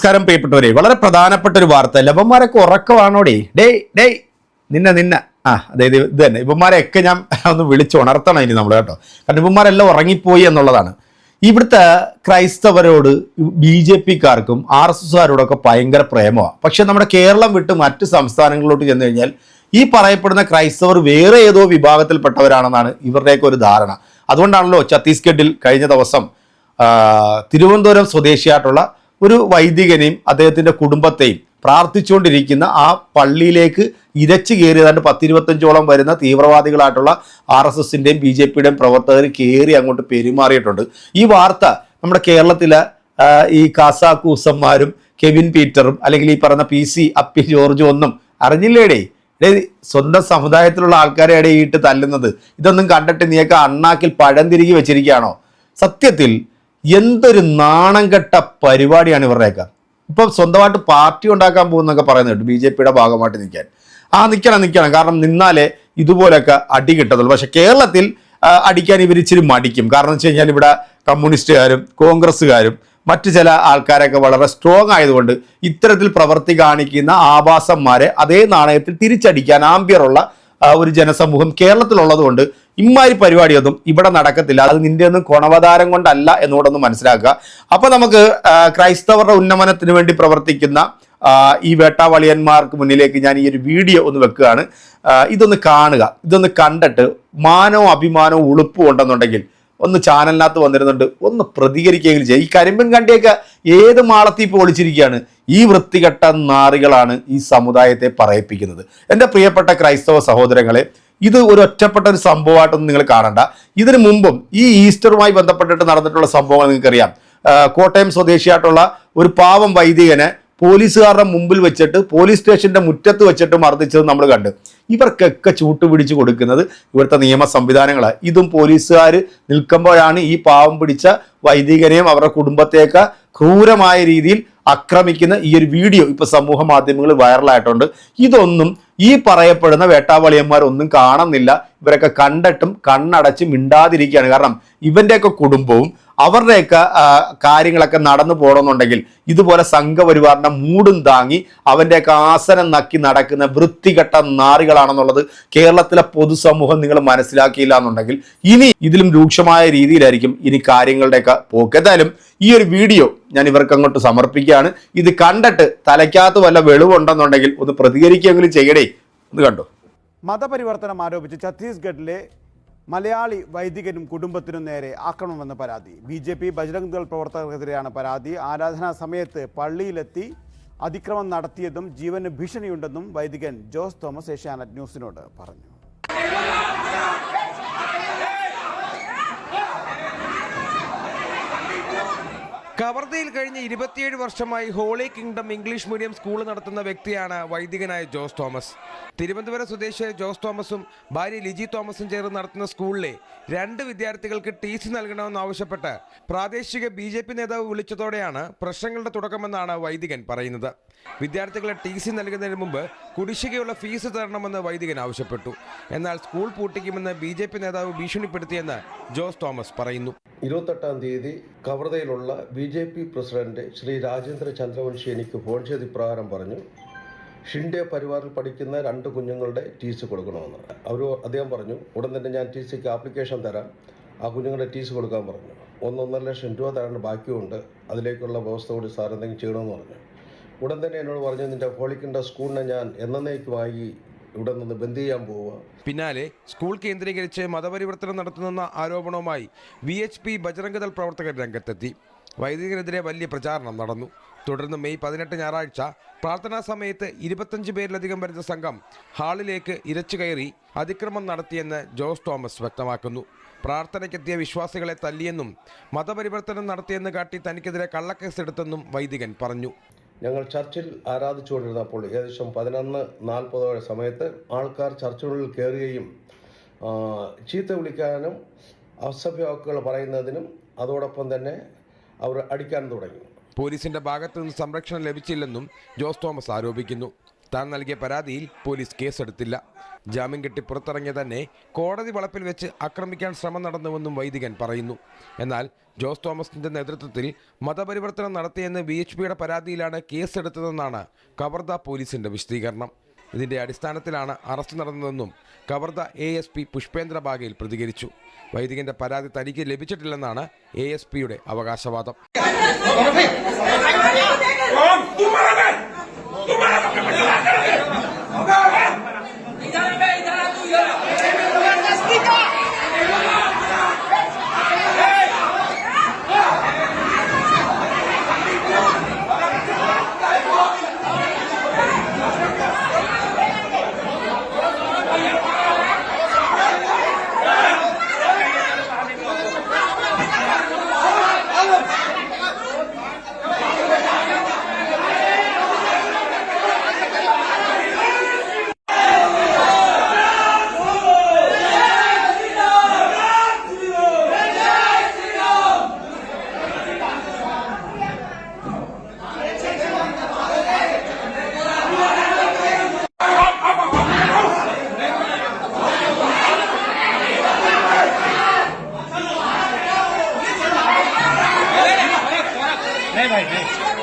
നമസ്കാരം പ്രിയപ്പെട്ടവരെ. വളരെ പ്രധാനപ്പെട്ട ഒരു വാർത്ത. ലവന്മാരൊക്കെ ഉറക്കമാണോടേ? ഡേ ഡേ നിന്നെ നിന്നെ. ആ അതായത് ഇത് തന്നെ. ഇവന്മാരെയൊക്കെ ഞാൻ ഒന്ന് വിളിച്ചുണർത്തണം ഇനി നമ്മൾ കേട്ടോ. കാരണം ഇവന്മാരെല്ലാം ഉറങ്ങിപ്പോയി എന്നുള്ളതാണ്. ഇവിടുത്തെ ക്രൈസ്തവരോട് ബി ജെ പിക്കാർക്കും ആർ എസ് എസ്കാരോടൊക്കെ ഭയങ്കര പ്രേമമാണ്. പക്ഷെ നമ്മുടെ കേരളം വിട്ട് മറ്റ് സംസ്ഥാനങ്ങളിലോട്ട് ചെന്ന് കഴിഞ്ഞാൽ ഈ പറയപ്പെടുന്ന ക്രൈസ്തവർ വേറെ ഏതോ വിഭാഗത്തിൽപ്പെട്ടവരാണെന്നാണ് ഇവരുടെയൊക്കെ ഒരു ധാരണ. അതുകൊണ്ടാണല്ലോ ഛത്തീസ്ഗഡിൽ കഴിഞ്ഞ ദിവസം തിരുവനന്തപുരം സ്വദേശിയായിട്ടുള്ള ഒരു വൈദികനെയും അദ്ദേഹത്തിന്റെ കുടുംബത്തെയും പ്രാർത്ഥിച്ചുകൊണ്ടിരിക്കുന്ന ആ പള്ളിയിലേക്ക് ഇരച്ചു കയറിയതാണ്ട് പത്തിരുപത്തഞ്ചോളം വരുന്ന തീവ്രവാദികളായിട്ടുള്ള ആർ എസ് എസിന്റെയും ബി ജെ പിയുടെയും പ്രവർത്തകർ കയറി അങ്ങോട്ട് പെരുമാറിയിട്ടുണ്ട്. ഈ വാർത്ത നമ്മുടെ കേരളത്തിലെ ഈ കാസാക്കൂസന്മാരും കെവിൻ പീറ്ററും അല്ലെങ്കിൽ ഈ പറഞ്ഞ പി സി അപ്പി ജോർജും ഒന്നും അറിഞ്ഞില്ലേടേ? സ്വന്തം സമുദായത്തിലുള്ള ആൾക്കാരെ ഇടയിട്ട് തല്ലുന്നത്. ഇതൊന്നും കണ്ടിട്ട് നീയൊക്കെ അണ്ണാക്കിൽ പഴം തിരികെ വെച്ചിരിക്കുകയാണോ? സത്യത്തിൽ എന്തൊരു നാണം കെട്ട പരിപാടിയാണ് ഇവരുടെയൊക്കെ ഇപ്പം സ്വന്തമായിട്ട് പാർട്ടി ഉണ്ടാക്കാൻ പോകുന്നൊക്കെ പറയുന്നുണ്ട് ബി ജെ പിയുടെ ഭാഗമായിട്ട് നിൽക്കാൻ. ആ നിൽക്കണം നിൽക്കണം. കാരണം നിന്നാലേ ഇതുപോലൊക്കെ അടി കിട്ടത്തുള്ളൂ. പക്ഷെ കേരളത്തിൽ അടിക്കാൻ ഇവർ ഇച്ചിരി മടിക്കും. കാരണം വെച്ച് കഴിഞ്ഞാൽ ഇവിടെ കമ്മ്യൂണിസ്റ്റുകാരും കോൺഗ്രസ്സുകാരും മറ്റു ചില ആൾക്കാരൊക്കെ വളരെ സ്ട്രോങ് ആയതുകൊണ്ട് ഇത്തരത്തിൽ പ്രവൃത്തി കാണിക്കുന്ന ആഭാസന്മാരെ അതേ നാണയത്തിൽ തിരിച്ചടിക്കാൻ ആംബിയറുള്ള ഒരു ജനസമൂഹം കേരളത്തിലുള്ളത് കൊണ്ട് ഇമ്മാതിരി പരിപാടിയൊന്നും ഇവിടെ നടക്കത്തില്ല. അത് നിന്റെ ഒന്നും ഗുണവതാരം കൊണ്ടല്ല എന്നുകൂടെ ഒന്ന് മനസ്സിലാക്കുക. അപ്പൊ നമുക്ക് ക്രൈസ്തവരുടെ ഉന്നമനത്തിന് വേണ്ടി പ്രവർത്തിക്കുന്ന ഈ വേട്ടാവളിയന്മാർക്ക് മുന്നിലേക്ക് ഞാൻ ഈ ഒരു വീഡിയോ ഒന്ന് വെക്കുകയാണ്. ഇതൊന്ന് കാണുക. ഇതൊന്ന് കണ്ടിട്ട് മാനവും അഭിമാനവും ഉളുപ്പും ഉണ്ടെന്നുണ്ടെങ്കിൽ ഒന്ന് ചാനലിനകത്ത് വന്നിരുന്നുണ്ട് ഒന്ന് പ്രതികരിക്കുകയെങ്കിലും ചെയ്യുക ഈ കരിമ്പൻ കണ്ടിയൊക്കെ ഏത് മാളത്തിൽ ഇപ്പോൾ ഒളിച്ചിരിക്കുകയാണ്? ഈ വൃത്തികെട്ട നാറികളാണ് ഈ സമുദായത്തെ പറയിപ്പിക്കുന്നത്. എന്റെ പ്രിയപ്പെട്ട ക്രൈസ്തവ സഹോദരങ്ങളെ ഇത് ഒരു ഒറ്റപ്പെട്ട ഒരു സംഭവമായിട്ടൊന്നും നിങ്ങൾ കാണണ്ട. ഇതിനു മുമ്പും ഈ ഈസ്റ്ററുമായി ബന്ധപ്പെട്ടിട്ട് നടന്നിട്ടുള്ള സംഭവങ്ങൾ നിങ്ങൾക്കറിയാം. കോട്ടയം സ്വദേശിയായിട്ടുള്ള ഒരു പാവം വൈദികനെ പോലീസുകാരുടെ മുമ്പിൽ വെച്ചിട്ട് പോലീസ് സ്റ്റേഷന്റെ മുറ്റത്ത് വെച്ചിട്ട് മർദ്ദിച്ചത് നമ്മൾ കണ്ടു. ഇവർക്കൊക്കെ ചൂട്ടുപിടിച്ച് കൊടുക്കുന്നത് ഇവിടുത്തെ നിയമ സംവിധാനങ്ങളാണ് ഇതും പോലീസുകാർ നിൽക്കുമ്പോഴാണ് ഈ പാവം പിടിച്ച വൈദികനെയും അവരുടെ കുടുംബത്തെയൊക്കെ ക്രൂരമായ രീതിയിൽ ആക്രമിക്കുന്ന ഈ ഒരു വീഡിയോ ഇപ്പൊ സമൂഹ മാധ്യമങ്ങളിൽ വൈറലായിട്ടുണ്ട്. ഇതൊന്നും ഈ പറയപ്പെടുന്ന വേട്ടാവളിയന്മാരൊന്നും കാണുന്നില്ല. ഇവരൊക്കെ കണ്ടിട്ടും കണ്ണടച്ച് മിണ്ടാതിരിക്കുകയാണ്. കാരണം ഇവന്റെയൊക്കെ കുടുംബവും അവരുടെയൊക്കെ കാര്യങ്ങളൊക്കെ നടന്നു പോകണമെന്നുണ്ടെങ്കിൽ ഇതുപോലെ സംഘപരിവാറിന്റെ മൂടും താങ്ങി അവന്റെയൊക്കെ ആസനം നക്കി നടക്കുന്ന വൃത്തികെട്ട നാറികളാണെന്നുള്ളത് കേരളത്തിലെ പൊതുസമൂഹം നിങ്ങൾ മനസ്സിലാക്കിയില്ല എന്നുണ്ടെങ്കിൽ ഇനി ഇതിലും രൂക്ഷമായ രീതിയിലായിരിക്കും ഇനി കാര്യങ്ങളുടെയൊക്കെ പോക്ക്. എന്തായാലും ഈ ഒരു വീഡിയോ ഞാൻ ഇവർക്ക് അങ്ങോട്ട് സമർപ്പിക്കുകയാണ്. ഇത് കണ്ടിട്ട് തലയ്ക്കകത്ത് വല്ല വെളിവുണ്ടെന്നുണ്ടെങ്കിൽ ഒന്ന് പ്രതികരിക്കുകയെങ്കിലും ചെയ്യടേ. ഒന്ന് കണ്ടോ? മതപരിവർത്തനം ആരോപിച്ച് ഛത്തീസ്ഗഡിലെ മലയാളി വൈദികനും കുടുംബത്തിനും നേരെ ആക്രമണമെന്ന പരാതി. B J P Bajrang Dal പ്രവർത്തകർക്കെതിരെയാണ് പരാതി. ആരാധനാ സമയത്ത് പള്ളിയിലെത്തി അതിക്രമം നടത്തിയതും ജീവന് ഭീഷണിയുണ്ടെന്നും വൈദികൻ ജോസ് തോമസ് ഏഷ്യാനെറ്റ് ന്യൂസിനോട് പറഞ്ഞു. കവർദയിൽ കഴിഞ്ഞ ഇരുപത്തിയേഴ് വർഷമായി Holy Kingdom English medium school നടത്തുന്ന വ്യക്തിയാണ് വൈദികനായ ജോസ് തോമസ്. തിരുവനന്തപുരം സ്വദേശിയായ ജോസ് തോമസും ഭാര്യ ലിജി തോമസും ചേർന്ന് നടത്തുന്ന സ്കൂളിലെ രണ്ട് വിദ്യാർത്ഥികൾക്ക് ടി സി നൽകണമെന്നാവശ്യപ്പെട്ട് പ്രാദേശിക ബി ജെ പി നേതാവ് വിളിച്ചതോടെയാണ് പ്രശ്നങ്ങളുടെ തുടക്കമെന്നാണ് വൈദികൻ പറയുന്നത്. വിദ്യാർത്ഥികളെ ടി സി നൽകുന്നതിന് മുമ്പ് കുടിശ്ശികയുള്ള ഫീസ് തരണമെന്ന് വൈദികൻ ആവശ്യപ്പെട്ടു. എന്നാൽ സ്കൂൾ പൂട്ടിക്കുമെന്ന് ബി ജെ പി നേതാവ് ഭീഷണിപ്പെടുത്തിയെന്ന് ജോസ് തോമസ് പറയുന്നു. ഇരുപത്തെട്ടാം തീയതി കവർദയിലുള്ള B J P president Shri Rajendra Chandravanshi എനിക്ക് ഫോൺ ചെയ്ത് ഇപ്രകാരം പറഞ്ഞു ഷിൻഡെ പരിവാറിൽ പഠിക്കുന്ന രണ്ട് കുഞ്ഞുങ്ങളുടെ ടി സി കൊടുക്കണമെന്ന്. അവർ അദ്ദേഹം പറഞ്ഞു ഉടൻ തന്നെ ഞാൻ ടി സിക്ക് ആപ്ലിക്കേഷൻ തരാം. ആ കുഞ്ഞുങ്ങളുടെ ടി സി കൊടുക്കാൻ പറഞ്ഞു. ഒന്നൊന്നര ലക്ഷം രൂപ തരാൻ ബാക്കിയുണ്ട് അതിലേക്കുള്ള വ്യവസ്ഥ കൂടി സാർ എന്തെങ്കിലും ചെയ്യണമെന്ന് പറഞ്ഞു. ഉടൻ തന്നെ എന്നോട് പറഞ്ഞു നിന്റെ ഹോളിക്കിന്റെ സ്കൂളിനെ ഞാൻ എന്നേക്കുമായി ഇവിടെ നിന്ന് ബന്ദ് ചെയ്യാൻ പോവുക പിന്നാലെ സ്കൂൾ കേന്ദ്രീകരിച്ച് മതപരിവർത്തനം നടത്തുന്ന ആരോപണവുമായി വി എച്ച് പി ബജറംഗദൾ പ്രവർത്തകർ രംഗത്തെത്തി. വൈദികനെതിരെ വലിയ പ്രചാരണം നടന്നു. തുടർന്ന് മെയ് പതിനെട്ട് ഞായറാഴ്ച പ്രാർത്ഥനാ സമയത്ത് ഇരുപത്തഞ്ച് പേരിലധികം വരുന്ന സംഘം ഹാളിലേക്ക് ഇരച്ചു കയറി അതിക്രമം നടത്തിയെന്ന് ജോസ് തോമസ് വ്യക്തമാക്കുന്നു. പ്രാർത്ഥനയ്ക്കെത്തിയ വിശ്വാസികളെ തല്ലിയെന്നും മതപരിവർത്തനം നടത്തിയെന്ന് കാട്ടി തനിക്കെതിരെ കള്ളക്കേസ് എടുത്തെന്നും വൈദികൻ പറഞ്ഞു. ഞങ്ങൾ ചർച്ചിൽ ആരാധിച്ചുകൊണ്ടിരുന്നപ്പോൾ ഏകദേശം പതിനൊന്ന് നാൽപ്പതോടെ സമയത്ത് ആൾക്കാർ ചർച്ചിനുള്ളിൽ കയറുകയും ചീത്ത വിളിക്കാനും അസഭ്യവാക്കുകൾ പറയുന്നതിനും അതോടൊപ്പം തന്നെ അവർ അടിക്കാൻ തുടങ്ങി. പോലീസിന്റെ ഭാഗത്തു നിന്ന് സംരക്ഷണം ലഭിച്ചില്ലെന്നും ജോസ് തോമസ് ആരോപിക്കുന്നു. താൻ നൽകിയ പരാതിയിൽ പോലീസ് കേസെടുത്തില്ല. ജാമ്യം കെട്ടി പുറത്തിറങ്ങിയ തന്നെ കോടതി വളപ്പിൽ വെച്ച് ആക്രമിക്കാൻ ശ്രമം നടന്നുവെന്നും വൈദികൻ പറയുന്നു. എന്നാൽ ജോസ് തോമസിന്റെ നേതൃത്വത്തിൽ മതപരിവർത്തനം നടത്തിയെന്ന് വി എച്ച് പിയുടെ പരാതിയിലാണ് കേസെടുത്തതെന്നാണ് കവർദ പോലീസിന്റെ വിശദീകരണം. ഇതിന്റെ അടിസ്ഥാനത്തിലാണ് അറസ്റ്റ് നടന്നതെന്നും Kawardha A S P Pushpendra Baghel പ്രതികരിച്ചു വൈദികന്റെ പരാതി തനിക്ക് ലഭിച്ചിട്ടില്ലെന്നാണ് എ എസ് പിയുടെ അവകാശവാദം नहीं भाई नहीं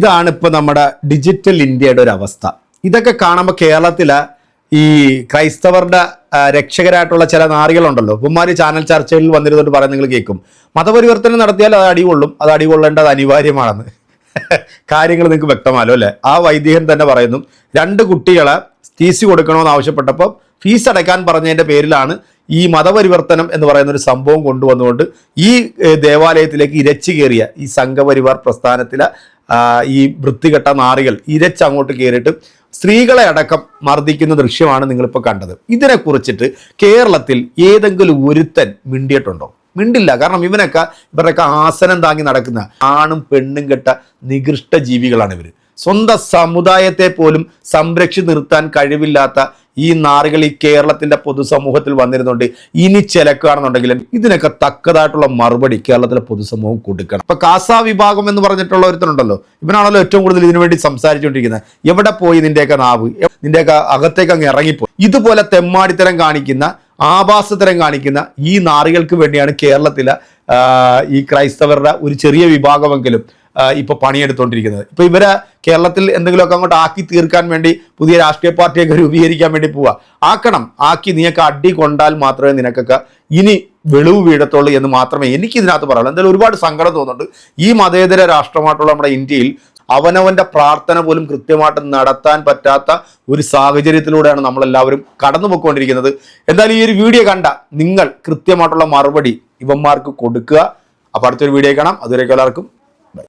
ഇതാണ് ഇപ്പോൾ നമ്മുടെ ഡിജിറ്റൽ ഇന്ത്യയുടെ ഒരു അവസ്ഥ. ഇതൊക്കെ കാണുമ്പോൾ കേരളത്തിലെ ഈ ക്രൈസ്തവരുടെ രക്ഷകരായിട്ടുള്ള ചില നാറികളുണ്ടല്ലോ. ഇവന്മാര് ചാനൽ ചർച്ചകളിൽ വന്നിരുന്നിട്ട് പറയുന്നത് നിങ്ങൾ കേൾക്കും മതപരിവർത്തനം നടത്തിയാൽ അത് അടികൊള്ളും. അത് അടികൊള്ളേണ്ടത് അനിവാര്യമാണെന്ന്. കാര്യങ്ങൾ നിങ്ങൾക്ക് വ്യക്തമാലോ അല്ലേ? ആ വൈദികൻ തന്നെ പറയുന്നു രണ്ട് കുട്ടികളെ ടി സി കൊടുക്കണമെന്ന് ആവശ്യപ്പെട്ടപ്പോൾ ഫീസ് അടയ്ക്കാൻ പറഞ്ഞതിന്റെ പേരിലാണ് ഈ മതപരിവർത്തനം എന്ന് പറയുന്ന ഒരു സംഭവം കൊണ്ടുവന്നുകൊണ്ട് ഈ ദേവാലയത്തിലേക്ക് ഇരച്ചു കയറിയ ഈ സംഘപരിവാർ പ്രസ്ഥാനത്തിലെ ഈ വൃത്തികെട്ട നാറികൾ ഇരച്ച് അങ്ങോട്ട് കയറിയിട്ട് സ്ത്രീകളെ അടക്കം മർദ്ദിക്കുന്ന ദൃശ്യമാണ് നിങ്ങളിപ്പോൾ കണ്ടത്. ഇതിനെക്കുറിച്ചിട്ട് കേരളത്തിൽ ഏതെങ്കിലും ഒരുത്തൻ മിണ്ടിയിട്ടുണ്ടോ? മിണ്ടില്ല. കാരണം ഇവനൊക്കെ ഇവരുടെയൊക്കെ ആസനം താങ്ങി നടക്കുന്ന ആണും പെണ്ണും കെട്ട നികൃഷ്ട ജീവികളാണ് ഇവർ സ്വന്തം സമുദായത്തെ പോലും സംരക്ഷിച്ച് നിർത്താൻ കഴിവില്ലാത്ത ഈ നാറുകൾ ഈ കേരളത്തിന്റെ പൊതുസമൂഹത്തിൽ വന്നിരുന്നുണ്ട്. ഇനി ചിലക്കുകയാണെന്നുണ്ടെങ്കിലും ഇതിനൊക്കെ തക്കതായിട്ടുള്ള മറുപടി കേരളത്തിലെ പൊതുസമൂഹം കൊടുക്കണം. ഇപ്പൊ കാസ വിഭാഗം എന്ന് പറഞ്ഞിട്ടുള്ള ഒരുത്തനുണ്ടല്ലോ. ഇവനാണല്ലോ ഏറ്റവും കൂടുതൽ ഇതിനു വേണ്ടി സംസാരിച്ചുകൊണ്ടിരിക്കുന്നത്. എവിടെ പോയി നിന്റെയൊക്കെ നാവ്? നിന്റെയൊക്കെ അകത്തേക്ക് അങ്ങ് ഇറങ്ങിപ്പോയി. ഇതുപോലെ തെമ്മാടിത്തരം കാണിക്കുന്ന ആഭാസത്തരം കാണിക്കുന്ന ഈ നാറികൾക്ക് വേണ്ടിയാണ് കേരളത്തിലെ ഈ ക്രൈസ്തവരുടെ ഒരു ചെറിയ വിഭാഗമെങ്കിലും ഇപ്പൊ പണിയെടുത്തോണ്ടിരിക്കുന്നത്. ഇപ്പൊ ഇവരെ കേരളത്തിൽ എന്തെങ്കിലുമൊക്കെ അങ്ങോട്ട് ആക്കി തീർക്കാൻ വേണ്ടി പുതിയ രാഷ്ട്രീയ പാർട്ടിയൊക്കെ രൂപീകരിക്കാൻ വേണ്ടി പോവാ. ആക്കണം. ആക്കി നീയൊക്കെ അടി കൊണ്ടാൽ മാത്രമേ നിനക്കൊക്കെ ഇനി വെളിവ് വീഴത്തുള്ളൂ എന്ന് മാത്രമേ എനിക്ക് ഇതിനകത്ത് പറയുള്ളൂ എന്തായാലും ഒരുപാട് സങ്കടം തോന്നുന്നുണ്ട്. ഈ മതേതര രാഷ്ട്രമായിട്ടുള്ള നമ്മുടെ ഇന്ത്യയിൽ അവനവന്റെ പ്രാർത്ഥന പോലും കൃത്യമായിട്ട് നടത്താൻ പറ്റാത്ത ഒരു സാഹചര്യത്തിലൂടെയാണ് നമ്മളെല്ലാവരും കടന്നു പോയിക്കൊണ്ടിരിക്കുന്നത് എന്തായാലും ഈ ഒരു വീഡിയോ കണ്ട നിങ്ങൾ കൃത്യമായിട്ടുള്ള മറുപടി ഇവന്മാർക്ക് കൊടുക്കുക. അപ്പോൾ അടുത്തൊരു വീഡിയോ കാണാം. അതുവരേക്കും എല്ലാവർക്കും